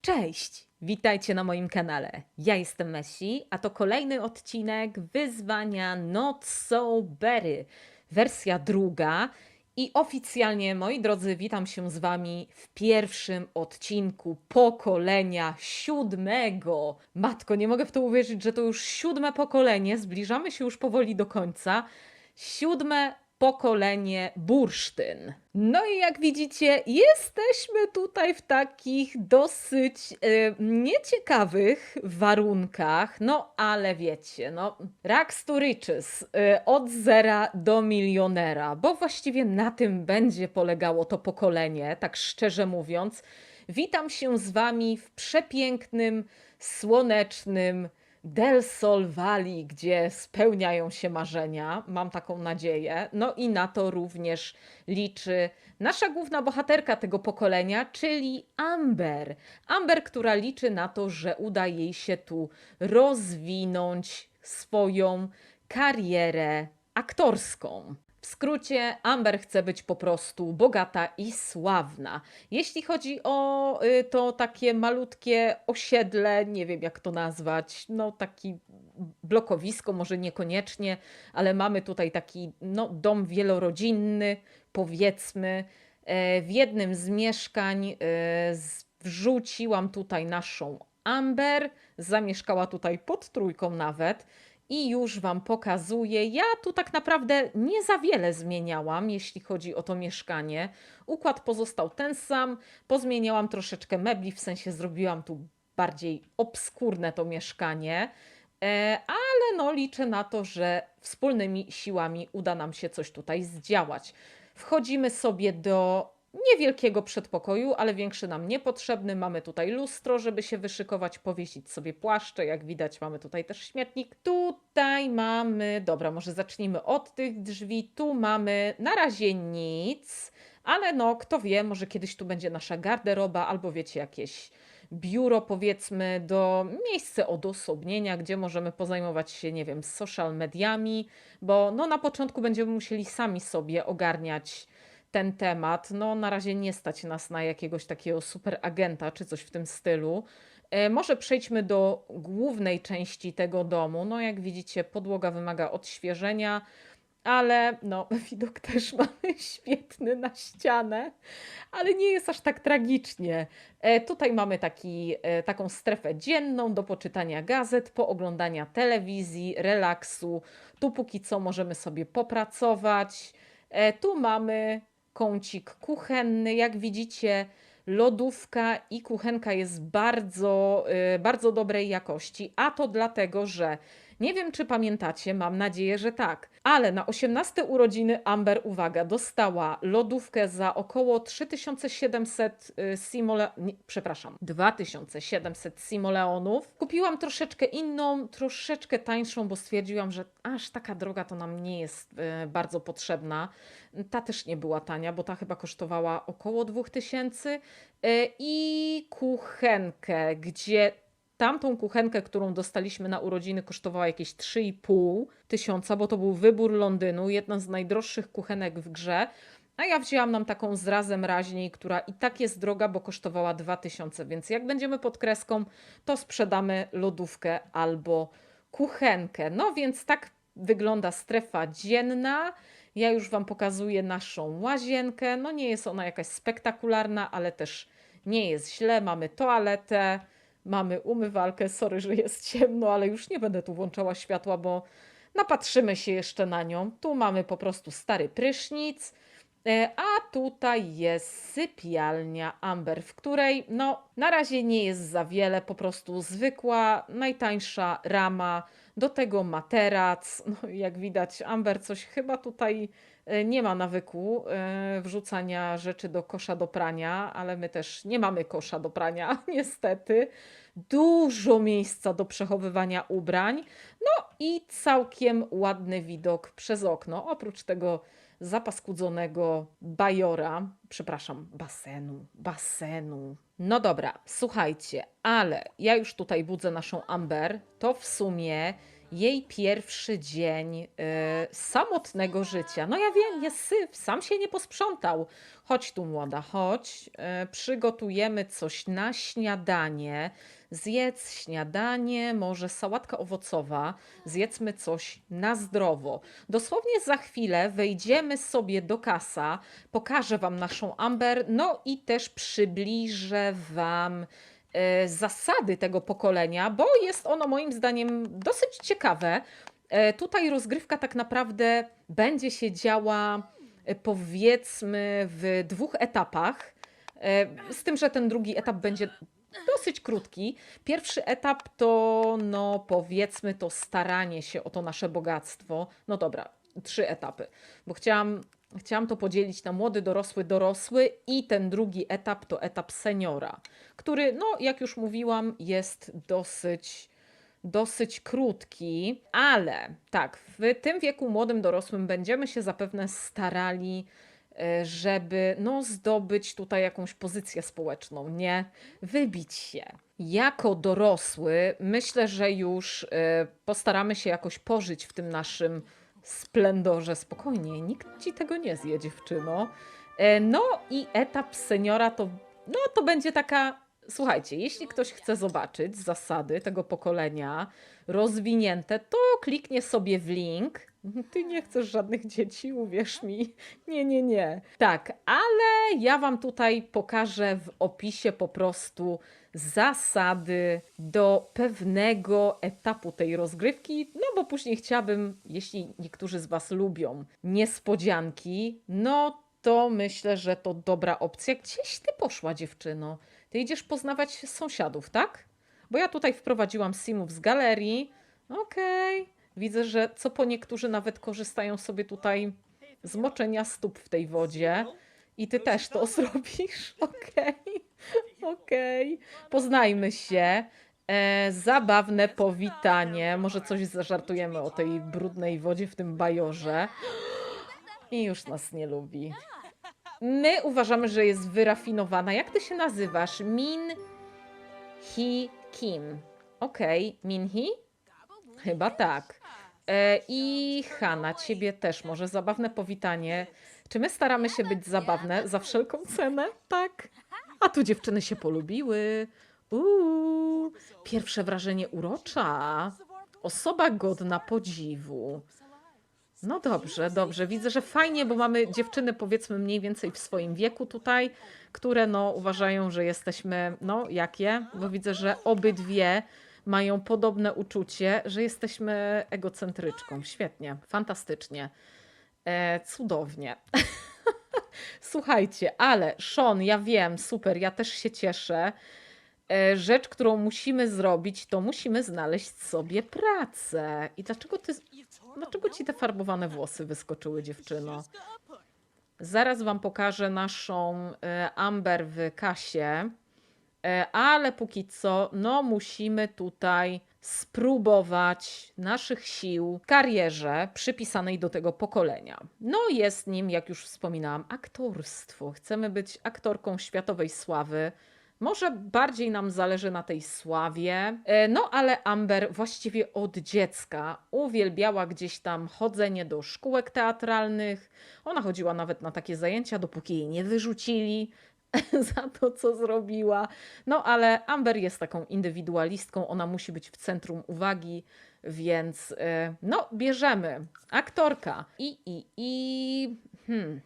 Cześć! Witajcie na moim kanale. Ja jestem Messi, a to kolejny odcinek wyzwania Not So Berry. Wersja druga. I oficjalnie, moi drodzy, witam się z Wami w pierwszym odcinku pokolenia siódmego. Matko, nie mogę w to uwierzyć, że to już siódme pokolenie. Zbliżamy się już powoli do końca. Siódme pokolenie bursztyn. No i jak widzicie, jesteśmy tutaj w takich dosyć e, nieciekawych warunkach, no ale wiecie, no rags to riches, e, od zera do milionera, bo właściwie na tym będzie polegało to pokolenie, tak szczerze mówiąc. Witam się z wami w przepięknym, słonecznym, Del Sol Valley, gdzie spełniają się marzenia, mam taką nadzieję. No i na to również liczy nasza główna bohaterka tego pokolenia, czyli Amber. Amber, która liczy na to, że uda jej się tu rozwinąć swoją karierę aktorską. Skrócie, Amber chce być po prostu bogata i sławna. Jeśli chodzi o y, to takie malutkie osiedle, nie wiem jak to nazwać, no taki blokowisko, może niekoniecznie, ale mamy tutaj taki no, dom wielorodzinny, powiedzmy. E, W jednym z mieszkań e, wrzuciłam tutaj naszą Amber, zamieszkała tutaj pod trójką nawet i już Wam pokazuję. Ja tu tak naprawdę nie za wiele zmieniałam, jeśli chodzi o to mieszkanie. Układ pozostał ten sam, pozmieniałam troszeczkę mebli, w sensie zrobiłam tu bardziej obskurne to mieszkanie. E, ale no liczę na to, że wspólnymi siłami uda nam się coś tutaj zdziałać. Wchodzimy sobie do niewielkiego przedpokoju, ale większy nam niepotrzebny. Mamy tutaj lustro, żeby się wyszykować, powiesić sobie płaszcze. Jak widać, mamy tutaj też śmietnik. Tutaj mamy, dobra, może zacznijmy od tych drzwi. Tu mamy na razie nic, ale no, kto wie, może kiedyś tu będzie nasza garderoba albo wiecie, jakieś biuro, powiedzmy, do miejsca odosobnienia, gdzie możemy pozajmować się, nie wiem, social mediami, bo no na początku będziemy musieli sami sobie ogarniać ten temat. No na razie nie stać nas na jakiegoś takiego super agenta czy coś w tym stylu. E, może przejdźmy do głównej części tego domu. No jak widzicie, podłoga wymaga odświeżenia, ale no widok też mamy świetny na ścianę, ale nie jest aż tak tragicznie. E, Tutaj mamy taki, e, taką strefę dzienną do poczytania gazet, pooglądania telewizji, relaksu. Tu póki co możemy sobie popracować. Tu mamy kącik kuchenny. Jak widzicie, lodówka i kuchenka jest bardzo, y, bardzo dobrej jakości, a to dlatego, że nie wiem, czy pamiętacie, mam nadzieję, że tak, ale na 18 urodziny Amber, uwaga, dostała lodówkę za około 3700 y, simole... przepraszam, 2700 simoleonów. Kupiłam troszeczkę inną, troszeczkę tańszą, bo stwierdziłam, że aż taka droga to nam nie jest y, bardzo potrzebna. Ta też nie była tania, bo ta chyba kosztowała około 2000 y, i kuchenkę, gdzie tamtą kuchenkę, którą dostaliśmy na urodziny, kosztowała jakieś 3,5 tysiąca, bo to był wybór Londynu, jedna z najdroższych kuchenek w grze. A ja wzięłam nam taką z razem raźniej, która i tak jest droga, bo kosztowała 2000, więc jak będziemy pod kreską, to sprzedamy lodówkę albo kuchenkę. No więc tak wygląda strefa dzienna. Ja już Wam pokazuję naszą łazienkę. No nie jest ona jakaś spektakularna, ale też nie jest źle. Mamy toaletę, mamy umywalkę. Sorry, że jest ciemno, ale już nie będę tu włączała światła, bo napatrzymy się jeszcze na nią. Tu mamy po prostu stary prysznic. E, A tutaj jest sypialnia Amber, w której no na razie nie jest za wiele, po prostu zwykła, najtańsza rama, do tego materac. No, jak widać, Amber coś chyba tutaj nie ma nawyku e, wrzucania rzeczy do kosza do prania, ale my też nie mamy kosza do prania, niestety. Dużo miejsca do przechowywania ubrań, no i całkiem ładny widok przez okno. Oprócz tego zapaskudzonego bajora, przepraszam, basenu, basenu. No dobra, słuchajcie, ale ja już tutaj budzę naszą Amber, to w sumie jej pierwszy dzień e, samotnego życia. No ja wiem, jest syf, sam się nie posprzątał. Chodź tu, młoda, chodź. E, przygotujemy coś na śniadanie. Zjedz śniadanie, może sałatka owocowa. Zjedzmy coś na zdrowo. Dosłownie za chwilę wejdziemy sobie do kasa, pokażę Wam naszą Amber, no i też przybliżę Wam zasady tego pokolenia, bo jest ono moim zdaniem dosyć ciekawe. E, Tutaj rozgrywka tak naprawdę będzie się działa e, powiedzmy w dwóch etapach. E, Z tym, że ten drugi etap będzie dosyć krótki. Pierwszy etap to, no powiedzmy, to staranie się o to nasze bogactwo. No dobra, trzy etapy, bo chciałam, chciałam to podzielić na młody, dorosły, dorosły i ten drugi etap to etap seniora, który, no jak już mówiłam, jest dosyć dosyć krótki, ale tak, w tym wieku młodym, dorosłym będziemy się zapewne starali, e, żeby no, zdobyć tutaj jakąś pozycję społeczną, nie wybić się. Jako dorosły, myślę, że już e, postaramy się jakoś pożyć w tym naszym splendorze. Spokojnie, nikt ci tego nie zje, dziewczyno. E, No i etap seniora to, no, to będzie taka Słuchajcie, jeśli ktoś chce zobaczyć zasady tego pokolenia rozwinięte, to kliknie sobie w link. Ty nie chcesz żadnych dzieci, uwierz mi. Nie, nie, nie. Tak, ale ja Wam tutaj pokażę w opisie po prostu zasady do pewnego etapu tej rozgrywki, no bo później chciałabym, jeśli niektórzy z Was lubią niespodzianki, no to myślę, że to dobra opcja. Gdzieś Ty poszła, dziewczyno? Ty idziesz poznawać sąsiadów, tak? Bo ja tutaj wprowadziłam simów z galerii. Okej. Widzę, że co po niektórzy nawet korzystają sobie tutaj z moczenia stóp w tej wodzie. I ty też to zrobisz. Okej. Okej. Poznajmy się. E, zabawne powitanie. Może coś zażartujemy o tej brudnej wodzie w tym bajorze. I już nas nie lubi. My uważamy, że jest wyrafinowana. Jak ty się nazywasz? Min Hi Kim. Okej, Min Hi? Chyba tak. E, I Hanna, ciebie też może zabawne powitanie. Czy my staramy się być zabawne za wszelką cenę? Tak. A tu dziewczyny się polubiły. Uuu, pierwsze wrażenie urocza. Osoba godna podziwu. No dobrze, dobrze. Widzę, że fajnie, bo mamy dziewczyny powiedzmy mniej więcej w swoim wieku tutaj, które no uważają, że jesteśmy, no jakie? Bo widzę, że obydwie mają podobne uczucie, że jesteśmy egocentryczką. Świetnie, fantastycznie. E, cudownie. Słuchajcie, ale Sean, ja wiem, super, ja też się cieszę. E, Rzecz, którą musimy zrobić, to musimy znaleźć sobie pracę. I dlaczego ty, dlaczego ci te farbowane włosy wyskoczyły, dziewczyno? Zaraz wam pokażę naszą e, Amber w kasie, E, ale póki co, no musimy tutaj spróbować naszych sił w karierze przypisanej do tego pokolenia. No jest nim, jak już wspominałam, aktorstwo. Chcemy być aktorką światowej sławy. Może bardziej nam zależy na tej sławie. E, No ale Amber właściwie od dziecka uwielbiała gdzieś tam chodzenie do szkółek teatralnych. Ona chodziła nawet na takie zajęcia, dopóki jej nie wyrzucili za to, co zrobiła. No ale Amber jest taką indywidualistką, ona musi być w centrum uwagi, więc e, no bierzemy aktorka i i i hmm.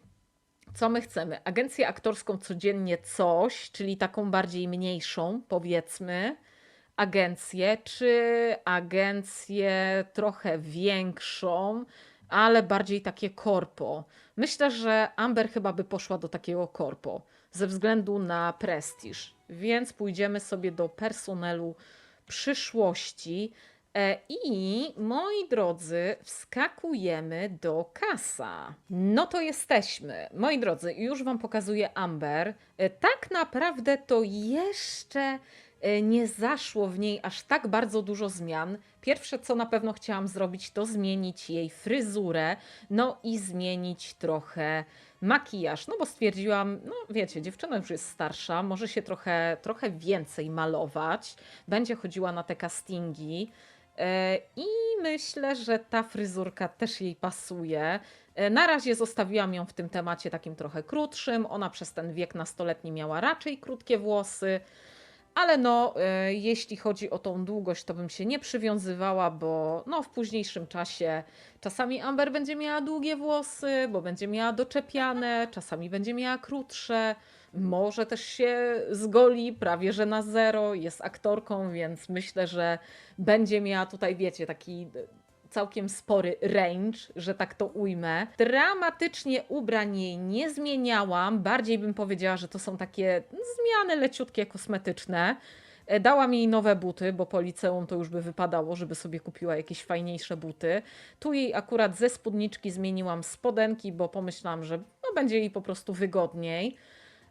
Co my chcemy? Agencję aktorską codziennie coś, czyli taką bardziej mniejszą, powiedzmy, agencję, czy agencję trochę większą, ale bardziej takie korpo. Myślę, że Amber chyba by poszła do takiego korpo ze względu na prestiż, więc pójdziemy sobie do personelu przyszłości. E, I moi drodzy, wskakujemy do kasa. No to jesteśmy. Moi drodzy, już Wam pokazuję Amber. E, Tak naprawdę to jeszcze e, nie zaszło w niej aż tak bardzo dużo zmian. Pierwsze, co na pewno chciałam zrobić, to zmienić jej fryzurę, no i zmienić trochę makijaż, no bo stwierdziłam, no wiecie, dziewczyna już jest starsza, może się trochę, trochę więcej malować, będzie chodziła na te castingi. E, I myślę, że ta fryzurka też jej pasuje. E, Na razie zostawiłam ją w tym temacie takim trochę krótszym. Ona przez ten wiek nastoletni miała raczej krótkie włosy. Ale no, e, jeśli chodzi o tą długość, to bym się nie przywiązywała, bo no, w późniejszym czasie czasami Amber będzie miała długie włosy, bo będzie miała doczepiane, czasami będzie miała krótsze, może też się zgoli prawie że na zero, jest aktorką, więc myślę, że będzie miała tutaj, wiecie, taki całkiem spory range, że tak to ujmę. Dramatycznie ubrań jej nie zmieniałam, bardziej bym powiedziała, że to są takie zmiany leciutkie, kosmetyczne. E, Dałam jej nowe buty, bo po liceum to już by wypadało, żeby sobie kupiła jakieś fajniejsze buty. Tu jej akurat ze spódniczki zmieniłam spodenki, bo pomyślałam, że no, będzie jej po prostu wygodniej.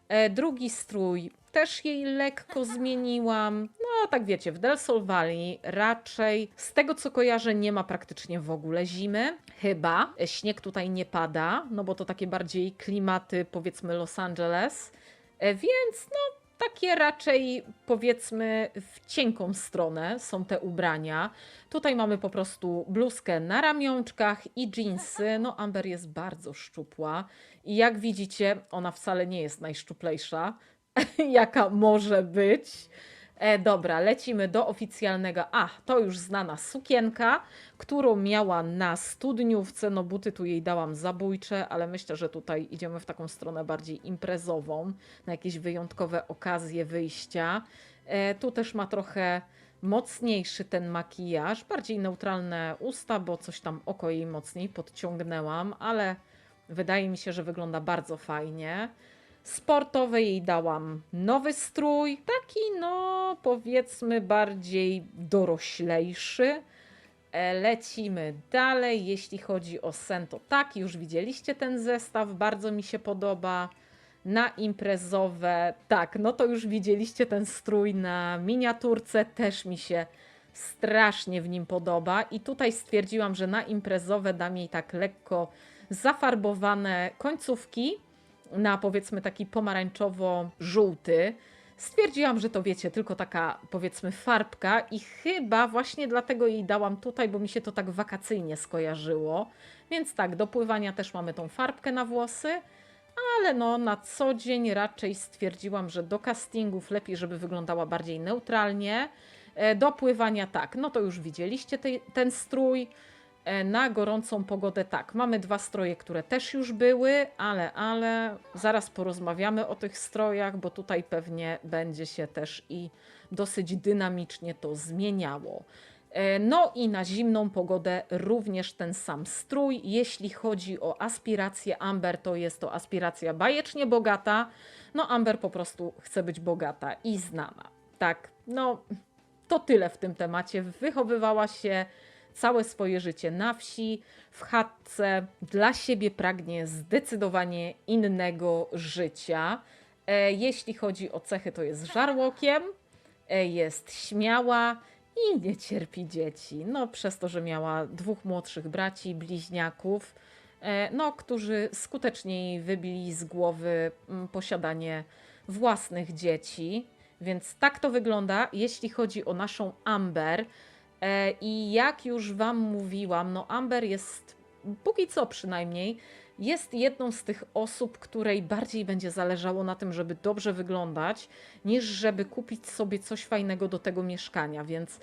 E, Drugi strój też jej lekko zmieniłam. No, tak wiecie, w Del Sol Valley raczej z tego co kojarzę, nie ma praktycznie w ogóle zimy. Chyba śnieg tutaj nie pada, no bo to takie bardziej klimaty, powiedzmy, Los Angeles. E, Więc no, takie raczej powiedzmy w cienką stronę są te ubrania. Tutaj mamy po prostu bluzkę na ramionczkach i jeansy. No, Amber jest bardzo szczupła i jak widzicie, ona wcale nie jest najszczuplejsza, jaka może być. E, dobra, lecimy do oficjalnego. A, to już znana sukienka, którą miała na studniówce. No, buty tu jej dałam zabójcze, ale myślę, że tutaj idziemy w taką stronę bardziej imprezową, na jakieś wyjątkowe okazje wyjścia. E, tu też ma trochę mocniejszy ten makijaż, bardziej neutralne usta, bo coś tam oko jej mocniej podciągnęłam, ale wydaje mi się, że wygląda bardzo fajnie. Sportowe jej dałam nowy strój, taki no powiedzmy bardziej doroślejszy. E, Lecimy dalej. Jeśli chodzi o sen, to tak, już widzieliście ten zestaw, bardzo mi się podoba. Na imprezowe, tak, no to już widzieliście ten strój na miniaturce, też mi się strasznie w nim podoba. I tutaj stwierdziłam, że na imprezowe dam jej tak lekko zafarbowane końcówki na powiedzmy taki pomarańczowo-żółty. Stwierdziłam, że to wiecie, tylko taka powiedzmy farbka i chyba właśnie dlatego jej dałam tutaj, bo mi się to tak wakacyjnie skojarzyło. Więc tak, do pływania też mamy tą farbkę na włosy, ale no na co dzień raczej stwierdziłam, że do castingów lepiej, żeby wyglądała bardziej neutralnie. E, Do pływania tak, no to już widzieliście tej- ten strój. E, Na gorącą pogodę tak. Mamy dwa stroje, które też już były, ale, ale zaraz porozmawiamy o tych strojach, bo tutaj pewnie będzie się też i dosyć dynamicznie to zmieniało. E, No i na zimną pogodę również ten sam strój. Jeśli chodzi o aspirację Amber, to jest to aspiracja bajecznie bogata. No Amber po prostu chce być bogata i znana. Tak, no to tyle w tym temacie. Wychowywała się całe swoje życie na wsi, w chatce. Dla siebie pragnie zdecydowanie innego życia. E, jeśli chodzi o cechy, to jest żarłokiem, e, jest śmiała i nie cierpi dzieci. No, przez to, że miała dwóch młodszych braci, bliźniaków, e, no, którzy skutecznie jej wybili z głowy mm, posiadanie własnych dzieci. Więc tak to wygląda, jeśli chodzi o naszą Amber. E, I jak już Wam mówiłam, no Amber jest, póki co przynajmniej, jest jedną z tych osób, której bardziej będzie zależało na tym, żeby dobrze wyglądać, niż żeby kupić sobie coś fajnego do tego mieszkania. Więc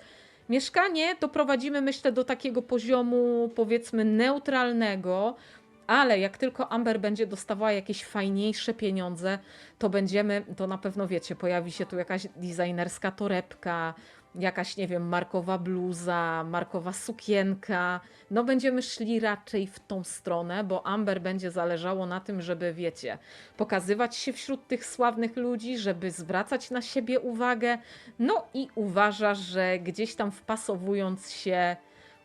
mieszkanie doprowadzimy, myślę, do takiego poziomu, powiedzmy, neutralnego. Ale jak tylko Amber będzie dostawała jakieś fajniejsze pieniądze, to będziemy, to na pewno wiecie, pojawi się tu jakaś designerska torebka, jakaś, nie wiem, markowa bluza, markowa sukienka. No będziemy szli raczej w tą stronę, bo Amber będzie zależało na tym, żeby, wiecie, pokazywać się wśród tych sławnych ludzi, żeby zwracać na siebie uwagę. No i uważa, że gdzieś tam wpasowując się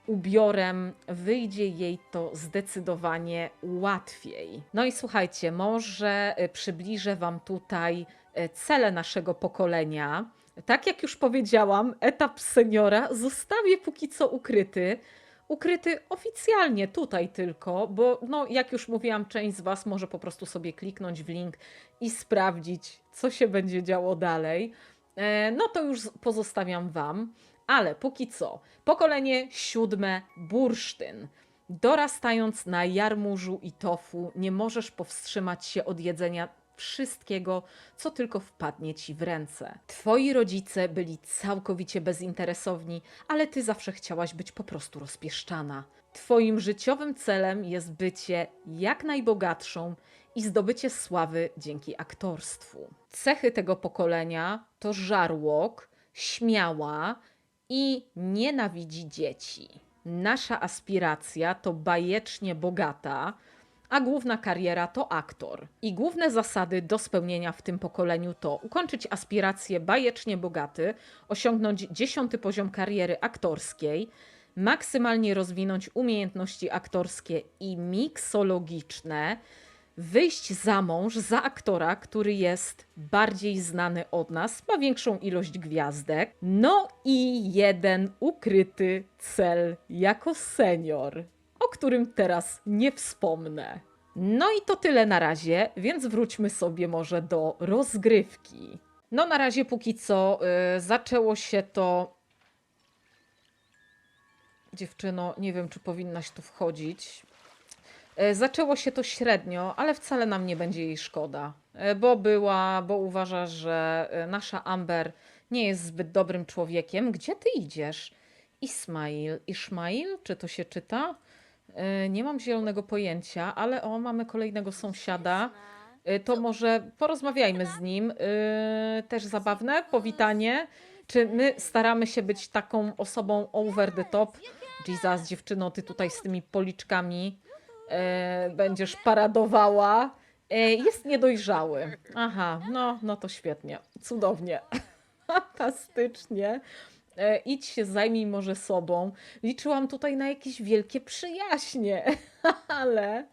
ubiorem wyjdzie jej to zdecydowanie łatwiej. No i słuchajcie, może y, przybliżę Wam tutaj y, cele naszego pokolenia. Tak jak już powiedziałam, etap seniora zostawię póki co ukryty. Ukryty oficjalnie tutaj tylko, bo no, jak już mówiłam, część z Was może po prostu sobie kliknąć w link i sprawdzić, co się będzie działo dalej. E, No to już pozostawiam Wam. Ale póki co, pokolenie siódme bursztyn. Dorastając na jarmużu i tofu, nie możesz powstrzymać się od jedzenia wszystkiego, co tylko wpadnie ci w ręce. Twoi rodzice byli całkowicie bezinteresowni, ale ty zawsze chciałaś być po prostu rozpieszczana. Twoim życiowym celem jest bycie jak najbogatszą i zdobycie sławy dzięki aktorstwu. Cechy tego pokolenia to żarłok, śmiała i nienawidzi dzieci. Nasza aspiracja to bajecznie bogata, a główna kariera to aktor. I główne zasady do spełnienia w tym pokoleniu to ukończyć aspiracje bajecznie bogaty, osiągnąć dziesiąty poziom kariery aktorskiej, maksymalnie rozwinąć umiejętności aktorskie i miksologiczne, wyjść za mąż za aktora, który jest bardziej znany od nas, ma większą ilość gwiazdek, no i jeden ukryty cel jako senior, którym teraz nie wspomnę. No i to tyle na razie, więc wróćmy sobie może do rozgrywki. No na razie póki co y, zaczęło się to Dziewczyno, nie wiem, czy powinnaś tu wchodzić. E, Zaczęło się to średnio, ale wcale nam nie będzie jej szkoda, E, bo była, bo uważa, że e, nasza Amber nie jest zbyt dobrym człowiekiem. Gdzie ty idziesz? Ismail, Ishmail, czy to się czyta? E, Nie mam zielonego pojęcia, ale o, mamy kolejnego sąsiada. E, To może porozmawiajmy z nim. E, Też zabawne powitanie. Czy my staramy się być taką osobą over the top? Jesus, dziewczyno, ty tutaj z tymi policzkami będziesz paradowała. Jest niedojrzały. Aha, no, no to świetnie. Cudownie. Fantastycznie. E, idź się zajmij może sobą. Liczyłam tutaj na jakieś wielkie przyjaźnie, ale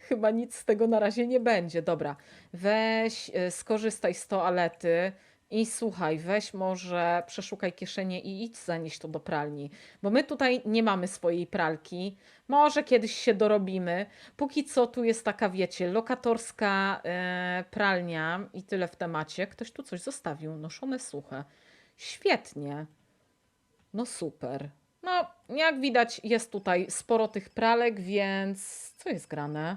chyba nic z tego na razie nie będzie. Dobra, weź, e, skorzystaj z toalety i słuchaj, weź może przeszukaj kieszenie i idź zanieść to do pralni, bo my tutaj nie mamy swojej pralki. Może kiedyś się dorobimy. Póki co tu jest taka, wiecie, lokatorska e, pralnia i tyle w temacie. Ktoś tu coś zostawił, noszone suche. Świetnie. No super. No, jak widać, jest tutaj sporo tych pralek, więc co jest grane?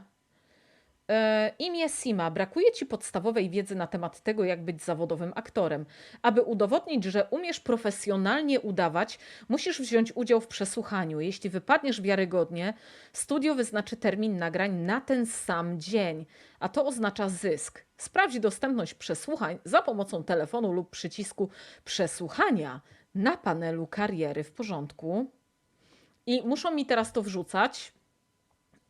E, imię Sima. Brakuje ci podstawowej wiedzy na temat tego, jak być zawodowym aktorem. Aby udowodnić, że umiesz profesjonalnie udawać, musisz wziąć udział w przesłuchaniu. Jeśli wypadniesz wiarygodnie, studio wyznaczy termin nagrań na ten sam dzień, a to oznacza zysk. Sprawdź dostępność przesłuchań za pomocą telefonu lub przycisku przesłuchania na panelu kariery w porządku. I muszą mi teraz to wrzucać.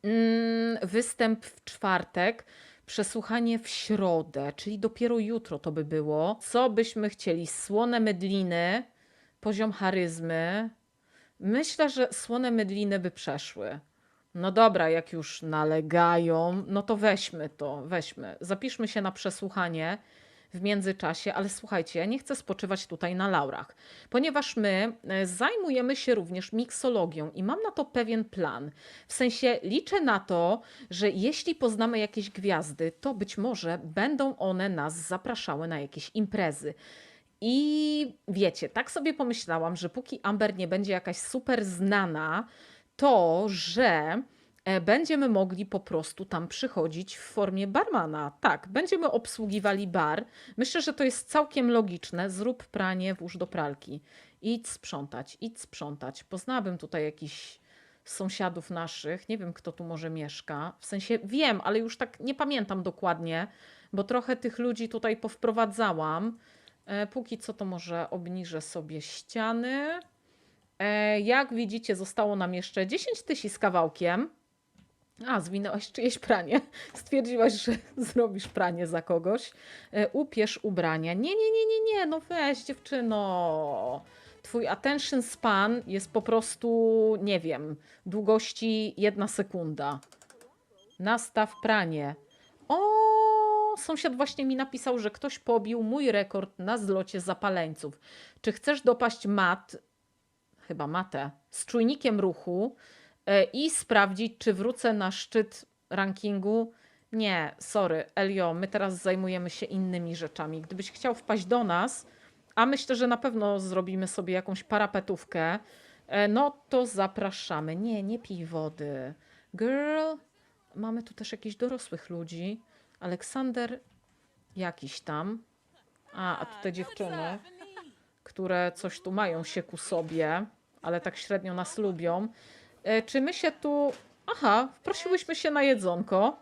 Mm, występ w czwartek, przesłuchanie w środę, czyli dopiero jutro to by było. Co byśmy chcieli? Słone mydliny, poziom charyzmy. Myślę, że słone mydliny by przeszły. No dobra, jak już nalegają, no to weźmy to, weźmy. Zapiszmy się na przesłuchanie w międzyczasie, ale słuchajcie, ja nie chcę spoczywać tutaj na laurach, ponieważ my e, zajmujemy się również miksologią i mam na to pewien plan. W sensie liczę na to, że jeśli poznamy jakieś gwiazdy, to być może będą one nas zapraszały na jakieś imprezy. I wiecie, tak sobie pomyślałam, że póki Amber nie będzie jakaś super znana, to że będziemy mogli po prostu tam przychodzić w formie barmana. Tak, będziemy obsługiwali bar. Myślę, że to jest całkiem logiczne. Zrób pranie, włóż do pralki. Idź sprzątać, idź sprzątać. Poznałabym tutaj jakichś sąsiadów naszych. Nie wiem, kto tu może mieszka. W sensie wiem, ale już tak nie pamiętam dokładnie, bo trochę tych ludzi tutaj powprowadzałam. E, Póki co to może obniżę sobie ściany. E, Jak widzicie, zostało nam jeszcze 10 tysięcy z kawałkiem. A, zwinęłaś czyjeś pranie. Stwierdziłaś, że zrobisz pranie za kogoś. E, Upierz ubrania. Nie, nie, nie, nie, nie, no weź dziewczyno. Twój attention span jest po prostu, nie wiem, długości jedna sekunda. Nastaw pranie. O, sąsiad właśnie mi napisał, że ktoś pobił mój rekord na zlocie zapaleńców. Czy chcesz dopaść mat, chyba matę, z czujnikiem ruchu i sprawdzić, czy wrócę na szczyt rankingu? Nie, sorry, Elio, my teraz zajmujemy się innymi rzeczami. Gdybyś chciał wpaść do nas, a myślę, że na pewno zrobimy sobie jakąś parapetówkę, e, no to zapraszamy. Nie, nie pij wody. Girl, mamy tu też jakichś dorosłych ludzi. Aleksander jakiś tam. A, a tutaj dziewczyny, które coś tu mają się ku sobie, ale tak średnio nas lubią. E, czy my się tu... Aha, prosiłyśmy się na jedzonko.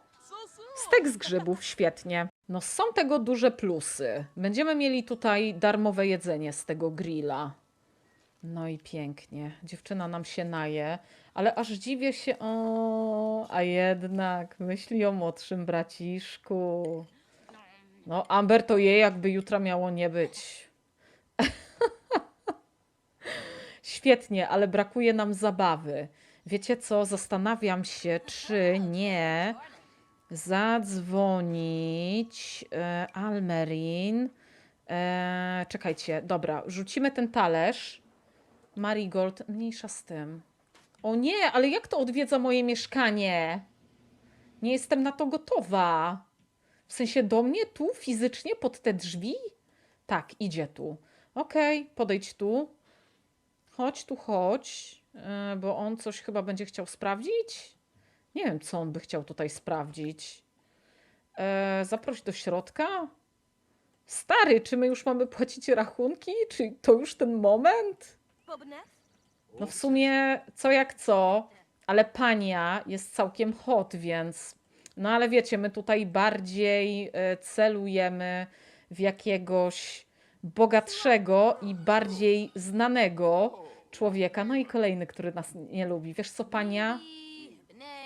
Stek z grzybów, świetnie. No są tego duże plusy. Będziemy mieli tutaj darmowe jedzenie z tego grilla. No i pięknie. Dziewczyna nam się naje, ale aż dziwię się, o, a jednak myśli o młodszym braciszku. No, Amber to jej jakby jutra miało nie być. Świetnie, ale brakuje nam zabawy. Wiecie co? Zastanawiam się, czy nie zadzwonić e, Almerin. E, czekajcie, dobra, rzucimy ten talerz. Marigold, mniejsza z tym. O nie, ale jak to odwiedza moje mieszkanie? Nie jestem na to gotowa. W sensie do mnie tu, fizycznie, pod te drzwi? Tak, idzie tu. Okej, podejdź tu. Chodź tu, chodź, bo on coś chyba będzie chciał sprawdzić. Nie wiem, co on by chciał tutaj sprawdzić. E, zaproś do środka. Stary, czy my już mamy płacić rachunki? Czy to już ten moment? No w sumie co jak co, ale pania jest całkiem hot, więc. No ale wiecie, my tutaj bardziej e, celujemy w jakiegoś bogatszego i bardziej znanego człowieka. No i kolejny, który nas nie lubi. Wiesz co, pania?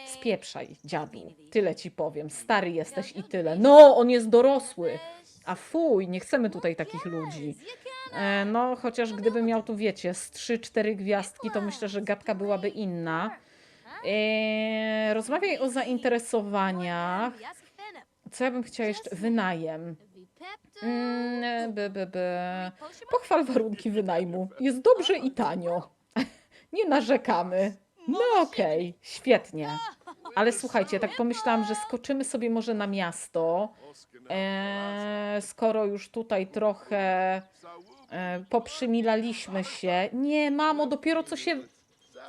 Spieprzaj, dziadu. Tyle ci powiem. Stary jesteś i tyle. No, on jest dorosły. A fuj, nie chcemy tutaj takich ludzi. E, no, chociaż gdyby miał tu, wiecie, z 3-4 gwiazdki, to myślę, że gadka byłaby inna. E, rozmawiaj o zainteresowaniach. Co ja bym chciała jeszcze? Wynajem. Mm, by, by, by. Pochwal warunki wynajmu. Jest dobrze i tanio. Nie narzekamy. No okej, świetnie. Ale słuchajcie, tak pomyślałam, że skoczymy sobie może na miasto. E, skoro już tutaj trochę e, poprzymilaliśmy się. Nie, mamo, dopiero co się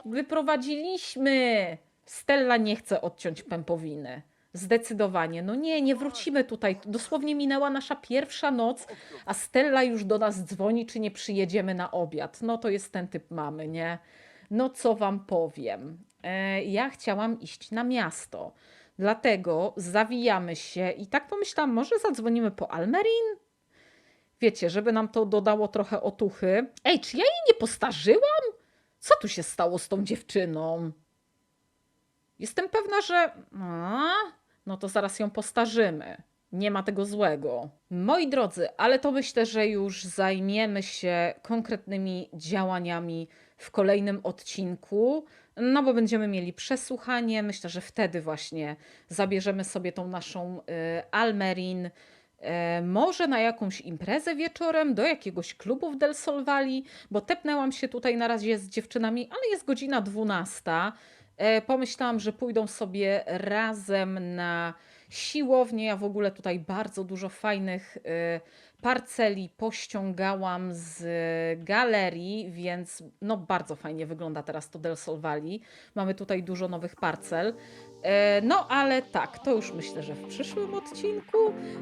wyprowadziliśmy. Stella nie chce odciąć pępowiny. Zdecydowanie. No nie, nie wrócimy tutaj. Dosłownie minęła nasza pierwsza noc, a Stella już do nas dzwoni, czy nie przyjedziemy na obiad. No to jest ten typ mamy, nie? No co wam powiem. E, ja chciałam iść na miasto. Dlatego zawijamy się i tak pomyślałam, może zadzwonimy po Almerin? Wiecie, żeby nam to dodało trochę otuchy. Ej, czy ja jej nie postarzyłam? Co tu się stało z tą dziewczyną? Jestem pewna, że. A, no to zaraz ją postarzymy. Nie ma tego złego. Moi drodzy, ale to myślę, że już zajmiemy się konkretnymi działaniami w kolejnym odcinku. No bo będziemy mieli przesłuchanie. Myślę, że wtedy właśnie zabierzemy sobie tą naszą y, Almerin. E, może na jakąś imprezę wieczorem, do jakiegoś klubu w Del Sol Valley, bo tepnęłam się tutaj na razie z dziewczynami, ale jest godzina 12. E, Pomyślałam, że pójdą sobie razem na siłownię. Ja w ogóle tutaj bardzo dużo fajnych e, parceli pościągałam z galerii, więc no bardzo fajnie wygląda teraz to Del Sol Valley. Mamy tutaj dużo nowych parcel. E, No ale tak, to już myślę, że w przyszłym odcinku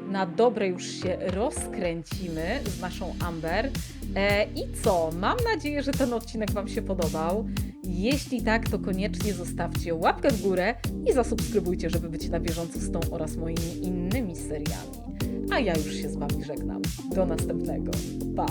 na dobre już się rozkręcimy z naszą Amber. E, I co? Mam nadzieję, że ten odcinek Wam się podobał. Jeśli tak, to koniecznie zostawcie łapkę w górę i zasubskrybujcie, żeby być na bieżąco z tą oraz moimi innymi seriami. A ja już się z Wami żegnam. Do następnego. Pa!